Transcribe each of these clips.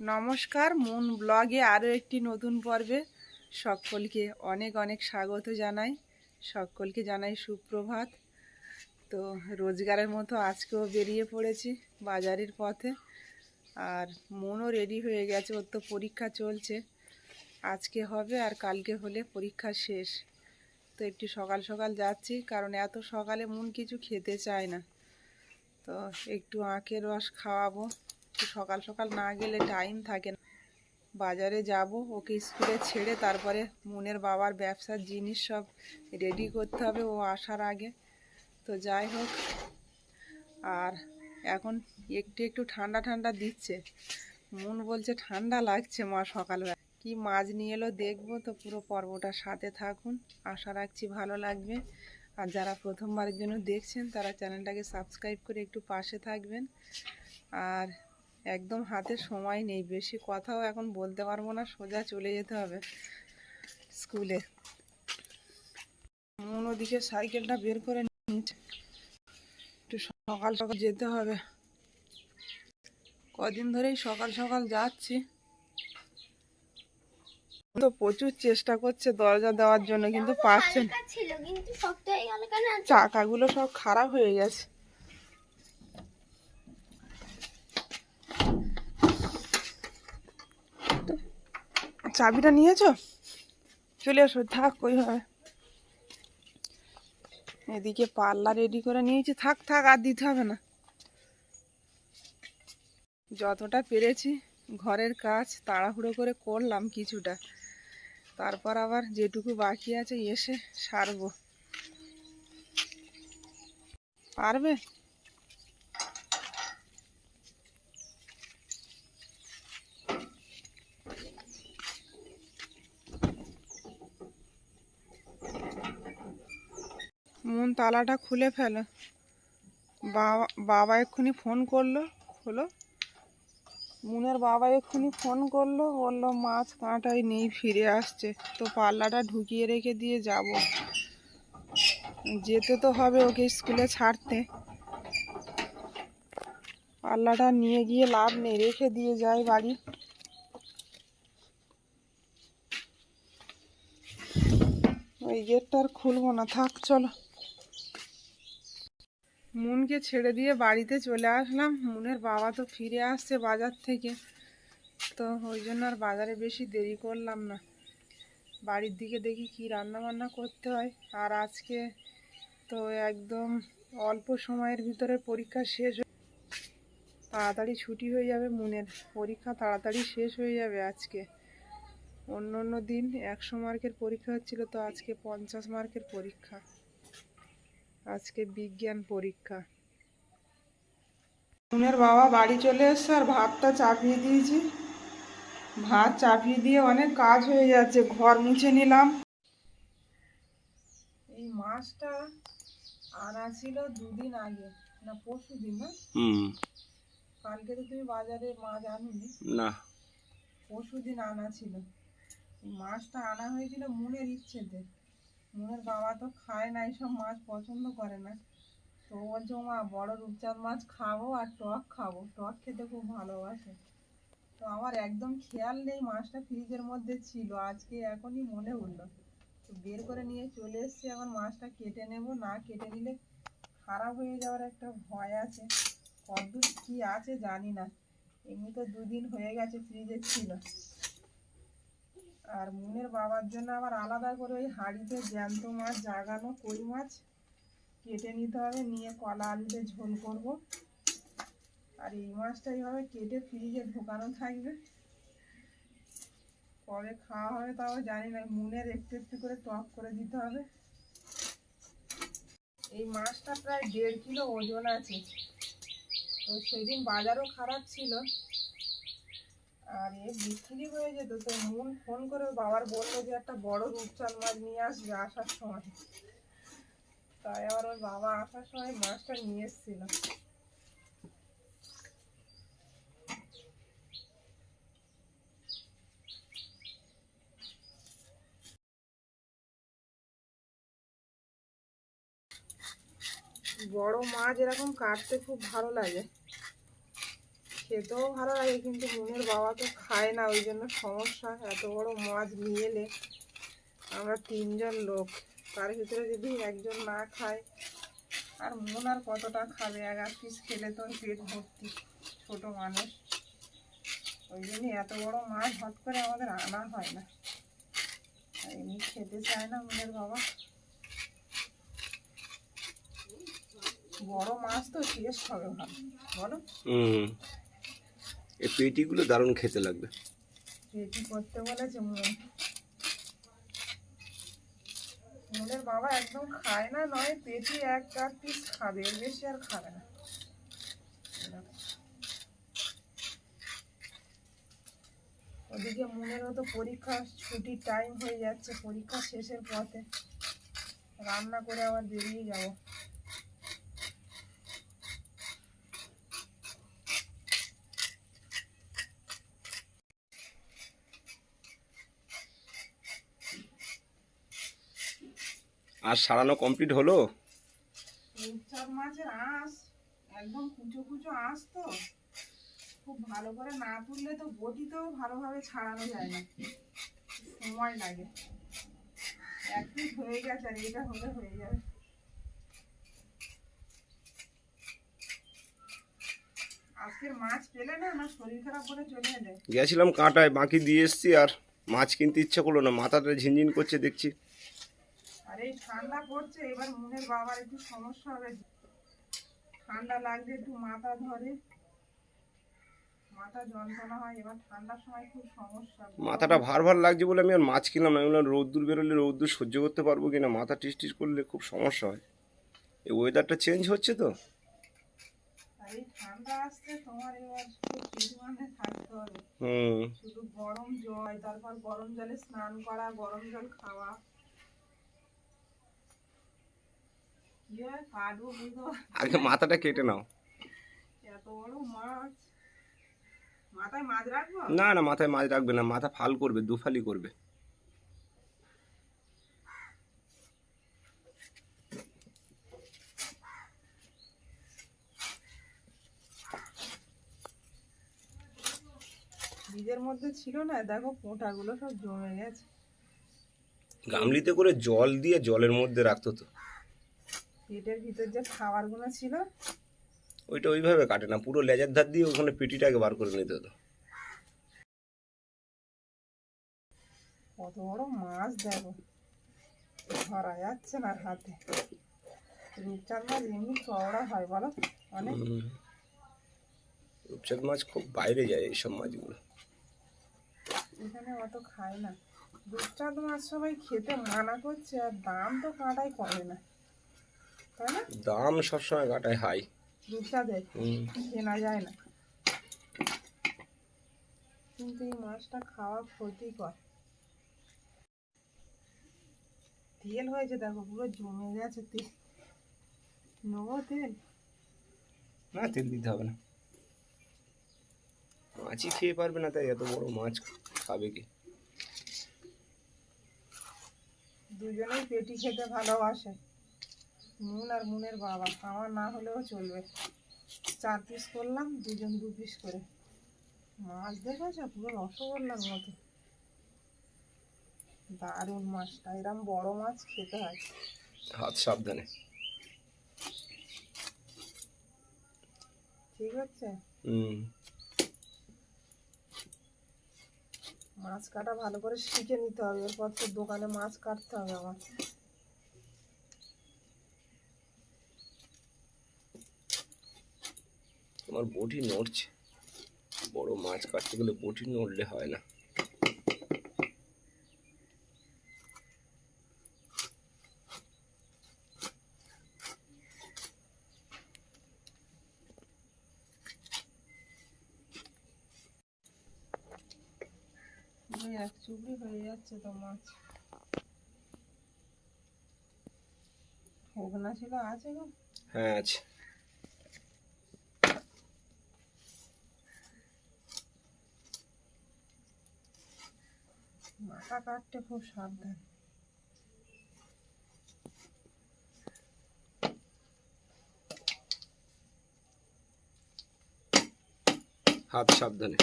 নমস্কার, মন ব্লগে আরও একটি নতুন পর্বে সকলকে অনেক অনেক স্বাগত জানাই, সকলকে জানাই সুপ্রভাত। তো রোজগারের মতো আজকেও বেরিয়ে পড়েছি বাজারের পথে, আর মনও রেডি হয়ে গেছে, ওর তো পরীক্ষা চলছে। আজকে হবে আর কালকে হলে পরীক্ষা শেষ। তো একটু সকাল সকাল যাচ্ছি, কারণ এত সকালে মন কিছু খেতে চায় না। তো একটু আখের রস খাওয়াবো। একটু সকাল সকাল না গেলে টাইম থাকে না। বাজারে যাব, ওকে স্কুলে ছেড়ে তারপরে মনের বাবার ব্যবসার জিনিস সব রেডি করতে হবে, ও আসার আগে। তো যাই হোক, আর এখন একটু একটু ঠান্ডা ঠান্ডা দিচ্ছে। মন বলছে ঠান্ডা লাগছে মা সকালবেলা। কি মাছ নিয়ে এলো দেখব, তো পুরো পর্বটার সাথে থাকুন। আশা রাখছি ভালো লাগবে। আর যারা প্রথমবারের জন্য দেখছেন, তারা চ্যানেলটাকে সাবস্ক্রাইব করে একটু পাশে থাকবেন। আর একদম হাতে সময় নেই বেশি কথাও এখন বলতে পারব না সোজা চলে যেতে হবে স্কুলে। ওদিকে সাইকেলটা বের করে নিচ্ছে। একটু সকাল সকাল যেতে হবে। কদিন ধরেই সকাল সকাল যাচ্ছি। তো প্রচুর চেষ্টা করছে দরজা দেওয়ার জন্য কিন্তু পারছে না। চাকাগুলো সব খারাপ হয়ে গেছে। চাবিটা নিয়েছো? চলে এসো, থাক কই হবে। এদিকে পাল্লা রেডি করে নিয়েছি। থাক থাক, আর দিতে হবে না। যতটা পেরেছি, ঘরের কাজ তাড়াহুড়ো করে করলাম কিছুটা। তারপর আবার যেটুকু বাকি আছে, এসে সারবো। পারবে? মন তালাটা খুলে ফেলো। বাবা বাবা এক্ষুনি ফোন করল হলো মুনের বাবা এক্ষুনি ফোন করল, বলল, মাছ কাঁটাই নেই, ফিরে আসছে। তো পাল্লাটা ঢুকিয়ে রেখে দিয়ে যাব। যেতে তো হবে ওকে স্কুলে ছাড়তে। পাল্লাটা নিয়ে গিয়ে লাভ নেই, রেখে দিয়ে যাই বাড়ি। ওই গেটটা আর খুলবো না। থাক, চলো। মুনকে ছেড়ে দিয়ে বাড়িতে চলে আসলাম। মুনের বাবা তো ফিরে আসছে বাজার থেকে। তো ওই জন্য আর বাজারে বেশি দেরি করলাম না। বাড়ির দিকে দেখি কি রান্না বান্না করতে হয়। আর আজকে তো একদম অল্প সময়ের ভিতরে পরীক্ষা শেষ তাড়াতাড়ি ছুটি হয়ে যাবে মুনের। পরীক্ষা তাড়াতাড়ি শেষ হয়ে যাবে আজকে। অন্য অন্য দিন একশো মার্কের পরীক্ষা হচ্ছিল, তো আজকে পঞ্চাশ মার্কের পরীক্ষা। আজকে বিজ্ঞান পরীক্ষা। মুনের বাবা বাড়ি চলে এসছে আর ভাতটা চাপিয়ে দিয়েছি। ভাত চাপিয়ে দিয়ে অনেক কাজ হয়ে যাচ্ছে ঘর মুছে নিলাম। এই মাছটা আনা ছিল দুদিন আগে না পরশু দিন না? হুম। কালকে তো তুমি বাজারে মাছ আনুনি। না। পরশু দিন আনা ছিল। মাছটা আনা হয়েছিল মনের ইচ্ছেতে। মনের বাবা তো খায় না, এইসব মাছ পছন্দ করে না। তো বলছে মা বড় রূপচাঁদ মাছ খাব আর টক খাব। টক খেতে খুব ভালোবাসে। তো আমার একদম খেয়াল নেই মাছটা ফ্রিজের মধ্যে ছিল, আজকে এখনই মনে হলো। তো বের করে নিয়ে চলে এসেছি, এখন মাছটা কেটে নেব। না কেটে নিলে খারাপ হয়ে যাওয়ার একটা ভয় আছে। কতদূর কি আছে জানি না। এমনি তো দুদিন হয়ে গেছে ফ্রিজে ছিল। আর মুনের বাবার জন্য আবার আলাদা করে ওই হাঁড়িতে জ্যান্ত মাছ, জাগানো কই মাছ কেটে নিতে হবে, নিয়ে কলা আলুতে ঝোল করব। আর এই মাছটা এইভাবে কেটে ফ্রিজে ঢোকানো থাকবে। কবে খাওয়া হবে তাও জানি না, মুনের একটু একটু করে টক করে দিতে হবে। এই মাছটা প্রায় দেড় কিলো ওজন আছে। তো সেদিন বাজারও খারাপ ছিল। আর এ বিক্রি হয়ে যেত তো। মন ফোন করে বাবার বলল যে একটা বড় রূপচাঁদ মাছ নিয়ে আসবে আসার সময়। তাই আবার ওর বাবা আসার সময় মাছটা নিয়ে এসেছিল। বড় মাছ এরকম কাটতে খুব ভালো লাগে। খেতেও ভালো লাগে, কিন্তু মনের বাবা তো খায় না, ওই জন্য সমস্যা। এত বড় মাছ নিয়ে এলে আমরা তিনজন লোক, তার ভিতরে যদি একজন না খায়, আর মন আর কতটা খাবে? এক আধ পিস খেলে তো পেট ভর্তি, ছোট মানুষ। ওই জন্য এত বড় মাছ হট করে আমাদের আনা হয় না। এমনি খেতে চায় না মনের বাবা। বড় মাছ তো টেস্ট হবে ভালো, বলো। এই পেটিগুলো দারুণ খেতে লাগবে। পেটি করতে বলেছে মন। মনের বাবা একদম খায় না, নয়, পেটি এক পিস খাবে, এর বেশি আর খাবে না। ওদিকে পরীক্ষা, ছুটির টাইম হয়ে যাচ্ছে, পরীক্ষা শেষের পথে। রান্না করে আবার বেরিয়ে যাব। আর সারানো কমপ্লিট হলো? রূপচাঁদ মাছের আঁশ একদম কুচো কুচো আঁশ তো। খুব ভালো করে না তুললে তো বটিতেও ভালোভাবে ছাড়ানো যায় না। সময় লাগে। এক পিস হয়ে গেছে আর এটা হলে হয়ে যাবে। আজকের মাছ পেলে না শরীর খারাপ চলে গেছিলাম কাঁটায় বাকি দিয়ে এসছি আর মাছ কিনতে ইচ্ছা করল না মাথাটা ঝিনঝিন করছে দেখছি। আর এই ঠান্ডা পড়ছে এবার মনের বাবার একটু সমস্যা হবে। ঠান্ডা লাগলে একটু মাথা ধরে। মাথা যন্ত্রণা হয় এবার ঠান্ডার সময় খুব সমস্যা। মাথাটা ভার ভার লাগছে বলে আমি আর মাছ কিনলাম না। আমি বললাম রোদ্দুর বেরোলে রোদ্দুর সহ্য করতে পারব কিনা মাথা টিস টিস করলে খুব সমস্যা হয়। এই ওয়েদারটা চেঞ্জ হচ্ছে তো? এই ঠান্ডা আসছে তোমার এবার পরিমাণে থাকতে হবে। হুম। শুধু গরম জল তারপর গরম জলে স্নান করা গরম জল খাওয়া কি হয় কাটবো বুঝতে পার- আগে মাথাটা কেটে নাও। না না মাথায় মাছ রাখবে না মাথা ফাল করবে দুফালি করবে। নিজের মধ্যে ছিল না দেখো পোঁটাগুলো সব জমে গেছে। গামলিতে করে জল দিয়ে জলের মধ্যে রাখতো তো। পেটের ভিতর যে খাবারগুলো ছিল। ওইটা ওইভাবে কাটে না পুরো লেজার ধার দিয়ে ওখানে পেটিটাকে বার করে নিতে হতো। কত বড় মাছ দেখো ধরা যাচ্ছে না হাতে। রূপচাঁদ মাছ এমনি চওড়া হয় বলো? অনেক রূপচাঁদ মাছ খুব বাইরে যায় এইসব মাছগুলো। এখানে অত খায় না। রূপচাঁদ মাছ সবাই খেতে মানা করছে আর দাম তো কাঁটাই কমে না। তাই না? দাম সবসময় কাটায় হাই। কেনা যায় না। কিন্তু এই মাছটা খাওয়া ক্ষতিকর। তেল হয়েছে দেখো পুরো জমে গেছে তেল। নেব তেল? না তেল দিতে হবে না। মাছই খেয়ে পারবে না তাই এত বড় মাছ খাবে কি? দুজনেই পেটি খেতে ভালোবাসে। মুন আর মুনের বাবা আমার না হলেও চলবে। চার পিস করলাম দুজন দু পিস করে। মাছ দেখেছ? পুরো রসগোল্লার মতো। দারুণ মাছটা এরম বড় মাছ খেতে হয়। হাত সাবধানে। ঠিক আছে? হুম। মাছ কাটা ভালো করে শিখে নিতে হবে। এরপর তো দোকানে মাছ কাটতে হবে আমার আমার বটি নড়ছে। বড় মাছ কাটতে গেলে বটি নড়লে হয় না। এক চুবড়ি হয়ে যাচ্ছে তো মাছ। ওগনা ছিল আছে গো? হ্যাঁ আছে। মাথা কাটতে খুব সাবধান। হাত সাবধানে।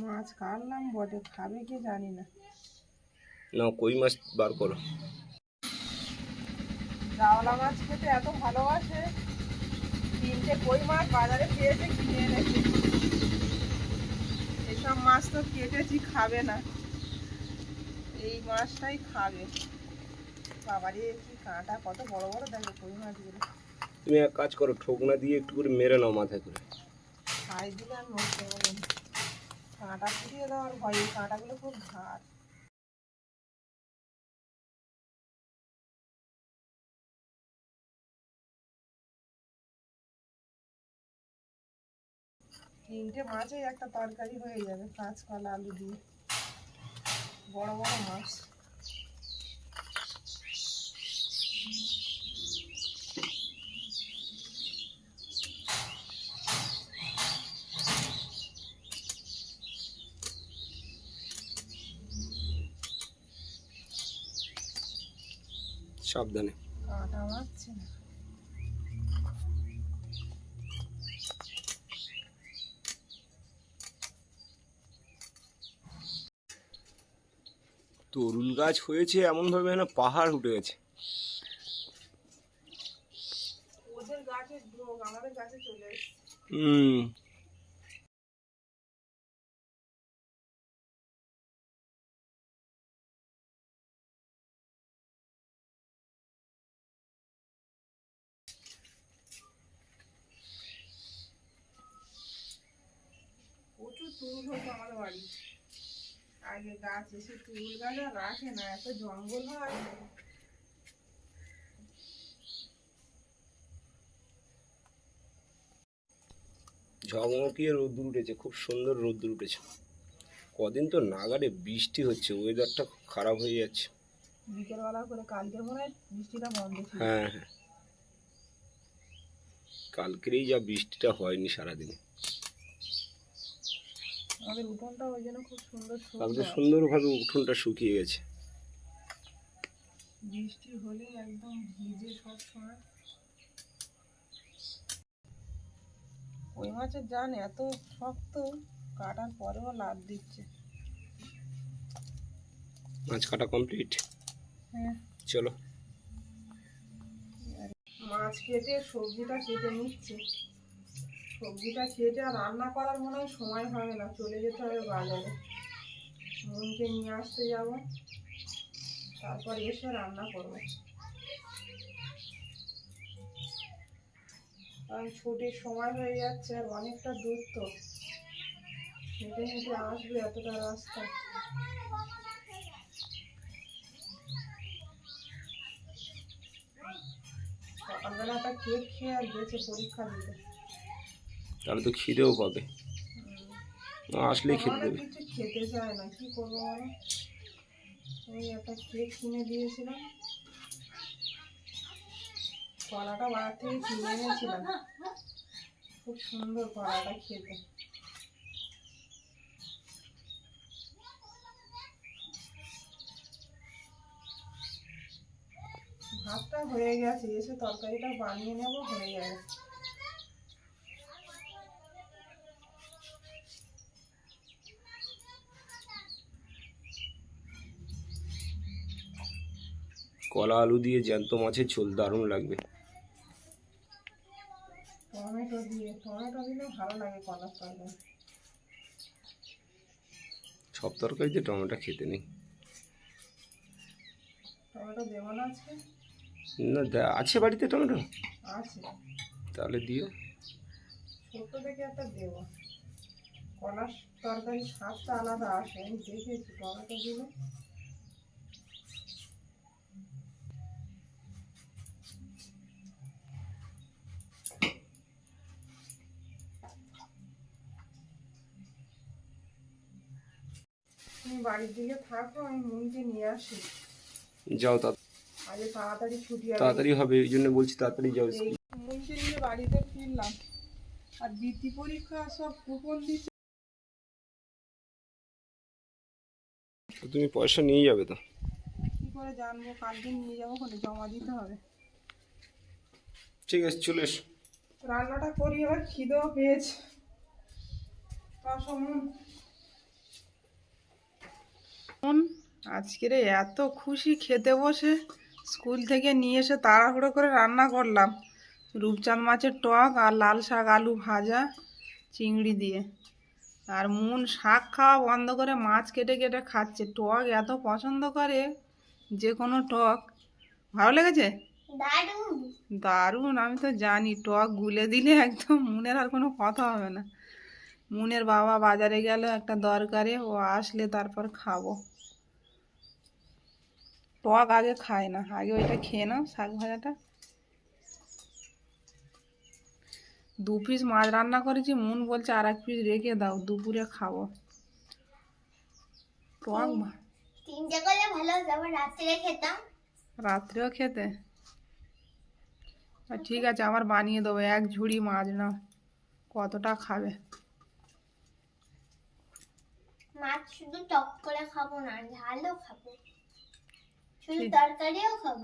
মাছ কাটলাম বটে? খাবে কি জানি না। না কই মাছ বার করো। মাছ খেতে এত ভালোবাসে। তিনটে কই মাছ বাজারে পেয়েছে কিনে এনেছে। এসব মাছ তো কেটেছি খাবে না। এই মাছটাই খাবে। বাবারে কি কাঁটা কত বড় বড় দেখো কই মাছগুলো। তুমি এক কাজ করো ঠোকনা দিয়ে একটু করে মেরে নাও মাথায় করে। খাই দিলে আর কাঁটা ফুটিয়ে দেওয়ার ভয় কাঁটাগুলো খুব ধার তিনটে মাছেই একটা তরকারি হয়ে যাবে কাঁচকলা আলু দিয়ে। বড় বড় মাছ। সাবধানে। কাঁটা মারছে না তরুল গাছ হয়েছে এমনভাবে যেন পাহাড় উঠে গেছে। হুম। প্রচুর তুরুল হতো আমাদের বাড়ি আগে গাছ এসে তুরুল গাছ রাখে না এত জঙ্গল হয়। ঝকমকিয়ে রোদ্দুর উঠেছে খুব সুন্দর রোদ্দুর উঠেছে। কদিন তো নাগারে বৃষ্টি হচ্ছে ওয়েদারটা খুব খারাপ হয়ে যাচ্ছে। বিকেলবেলা করে কালকের মনে হয় বৃষ্টিটা বন্ধ হ্যাঁ হ্যাঁ। কালকেরই যা বৃষ্টিটা হয়নি সারাদিনে। আমাদের উঠোনটা ওই জন্য খুব সুন্দর কালকে। সুন্দরভাবে উঠোনটা শুকিয়ে গেছে। বৃষ্টি হলে একদম ভিজে সব সময়। ওই মাছের জান এত শক্ত কাটার পরেও লাভ দিচ্ছে। মাছ কাটা কমপ্লিট হ্যাঁ। চলো। মাছ কেটে সবজিটা কেটে নিচ্ছে। সবজিটা কেটে আর রান্না করার মনে হয় সময় হবে না, চলে যেতে হবে বাজারে। মনকে নিয়ে আসতে যাব, তারপর এসে রান্না করব। কারণ ছুটির সময় হয়ে যাচ্ছে আর অনেকটা দূর তো। হেঁটে হেঁটে আসবে এতটা রাস্তা। সকালবেলা একটা কেক খেয়ে আর গেছে পরীক্ষা দিতে। তাহলে তো খিদেও পাবে। আসলেই খেতে দেবে। চায় না, কি করব ওই একটা কেক কিনে দিয়েছিলাম। কলাটা বাজার থেকে কিনে এনেছিলাম। খুব সুন্দর কলাটা খেতে। ভাতটা হয়ে গেছে, এসে তরকারিটা বানিয়ে নেব, হয়ে যাবে কলা আলু দিয়ে জ্যান্ত মাছের ঝোল দারুণ লাগবে। টমেটো দিয়ে টমেটো দিলে ভালো লাগে কলার তরকারি। সব তরকারিতে টমেটো খেতে নেই। টমেটো দেবো না আজকে? না দে- আছে বাড়িতে টমেটো? আছে। তাহলে দিও। ছোট থেকে একটা দেবো। কলার তরকারি স্বাদটা আলাদা আসে আমি দেখেছি টমেটো দিলে। তুমি বাড়ির দিকে থাকো আমি মুন্ডি নিয়ে আসি। যাও আগে তাড়াতাড়ি ছুটি তাড়াতাড়ি হবে এই জন্য বলছি তাড়াতাড়ি যাও মুন্ডি নিয়ে বাড়িতে ফিরলাম। আর বৃত্তি পরীক্ষা সব কুপন দিচ্ছে। তুমি পয়সা নিয়ে যাবে তো? কি করে জানব কাল দিন নিয়ে যাব কোনো জমা দিতে হবে। ঠিক আছে চলে রান্নাটা করি আবার খিদেও পেয়েছে। তার রে এত খুশি খেতে বসে। স্কুল থেকে নিয়ে এসে তাড়াহুড়ো করে রান্না করলাম। রূপচাঁদ মাছের টক আর লাল শাক আলু ভাজা চিংড়ি দিয়ে। আর মন শাক খাওয়া বন্ধ করে মাছ কেটে কেটে খাচ্ছে। টক এত পছন্দ করে যে কোনো টক। ভালো লেগেছে? দারুণ। দারুণ আমি তো জানি টক গুলে দিলে একদম মুনের আর কোনো কথা হবে না। মুনের বাবা বাজারে গেল একটা দরকারে ও আসলে তারপর খাব। টক আগে খায় না। আগে ওইটা খেয়ে নাও শাক ভাজাটা। দু পিস মাছ রান্না করেছি মন বলছে আর এক পিস রেখে দাও দুপুরে খাব। টক তিনটে করলে ভালো হতো রাত্রে খেতাম। রাত্রেও খেতে? ঠিক আছে আমার বানিয়ে দেবো এক ঝুড়ি মাছ নাও কতটা খাবে? মাছ শুধু টক করে খাব না ঝালও খাব। শুধু ঠিক। তরকারিও খাব